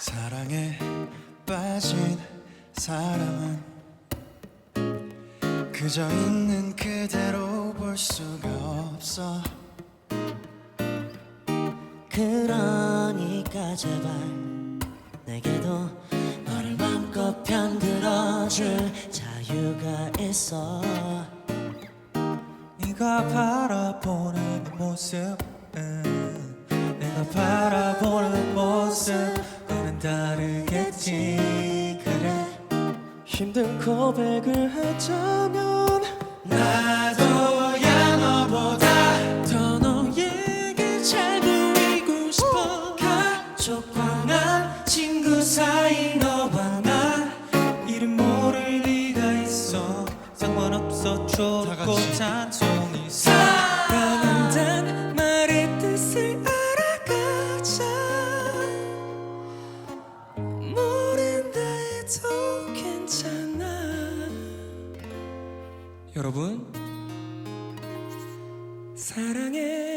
사랑에 빠진 사람은 그저 있는 그대로 볼 수가 없어. 그러니까 제발 내게도 너를 맘껏 편들어줄 자유가 있어. 네가 바라보는 모습은 내가 바라보는 모습과는 다르겠지 그래. 힘든 고백을 하자면 나도야 너보다 더 너에게 잘 보이고 싶어. 가족과 나 친구 사이 너와 나 이름 모를 네가 있어. 상관없어 좋고 찬송 해도 괜찮아. 여러분 사랑해